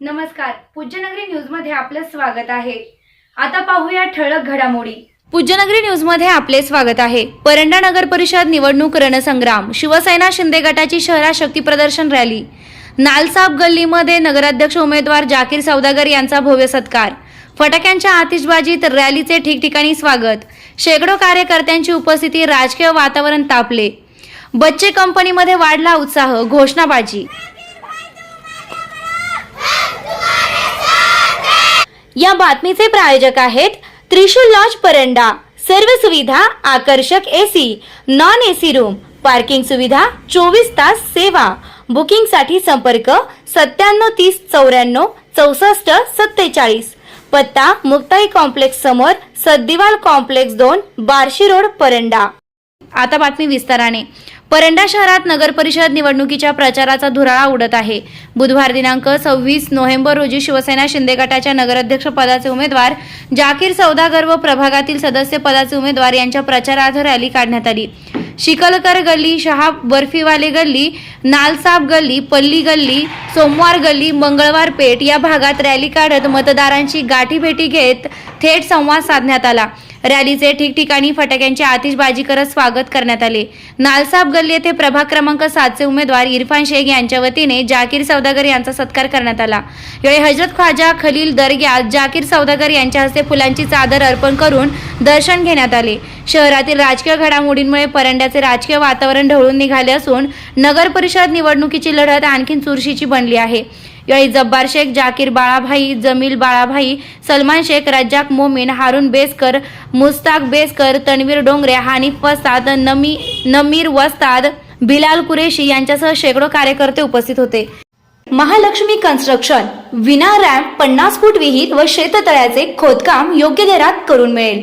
नमस्कार. पूज्यनगरी न्यूजमध्ये आपलं स्वागत आहे. आता पाहूया ठळक घडामोडी. पूज्यनगरी न्यूजमध्ये आपले स्वागत आहे. परंडा नगर परिषद निवडणूक रणसंग्राम शिवसेना शिंदे गटाची शहरात शक्ती प्रदर्शन रॅली. नालसाब गल्लीमध्ये नगराध्यक्ष उमेदवार जाकीर सौदागर यांचा भव्य सत्कार. फटाक्यांच्या आतिषबाजीत रॅलीचे ठिकठिकाणी स्वागत. शेकडो कार्यकर्त्यांची उपस्थिती राजकीय वातावरण तापले. बच्चे कंपनीमध्ये वाढला उत्साह घोषणाबाजी. या बातमीचे प्रायोजक आहेत त्रिशूल लॉज परंडा. सर्व सुविधा आकर्षक AC non AC room parking सुविधा चोवीस तास सेवा. बुकिंगसाठी संपर्क सत्त्याण्णव तीस चौऱ्याण्णव चौसष्ट सत्तेचाळीस. पत्ता मुक्ताई कॉम्प्लेक्स समोर सद्दिवाल कॉम्प्लेक्स दोन बार्शी रोड परंडा. आता बातमी विस्ताराने. परंडा शहरात नगर परिषद निवडणुकीच्या प्रचाराचा धुराळा उडत आहे. बुधवार दिनांक सव्वीस नोव्हेंबर रोजी शिवसेना शिंदे गटाच्या नगराध्यक्ष पदाचे उमेदवार जाकीर सौदागर व प्रभागातील सदस्य पदाचे उमेदवार यांच्या प्रचारार्थ रॅली काढण्यात आली. शिकलकर गल्ली शहा बर्फीवाले गल्ली नालसाब गल्ली पल्ली गल्ली सोमवार गल्ली मंगळवार पेठ या भागात रॅली काढत मतदारांची गाठीभेटी घेत थेट संवाद साधण्यात आला. रॅलीचे ठिकठिकाणी फटाक्यांची आतिषबाजी करत स्वागत करण्यात आले. नालसाब गल्ली येथे प्रभाग क्रमांक सातचे उमेदवार इरफान शेख यांच्या वतीने जाकीर सौदागर यांचा सत्कार करण्यात आला. यावेळी हजरत ख्वाजा खलील दर्ग्यात जाकीर सौदागर यांच्या हस्ते फुलांची चादर अर्पण करून दर्शन घेण्यात आले. शहरातील राजकीय घडामोडींमुळे परंड्याचे राजकीय वातावरण ढवळून निघाले असून नगर परिषद निवडणुकीची लढत आणखीन चुरशीची बनली आहे. यावेळी जब्बार शेख जाकीर बाळाभाई जमील बाळाभाई सलमान शेख रज्जाक मोमीन हारून बेसकर मुस्ताक बेसकर तणवीर डोंगरे हानिफ वस्ताद नमी नमीर वस्ताद बिलाल कुरेशी यांच्यासह शेकडो कार्यकर्ते उपस्थित होते. महालक्ष्मी कन्स्ट्रक्शन विना रॅम्प पन्नास फूट विहीर व शेततळ्याचे खोदकाम योग्य दरात करून मिळेल.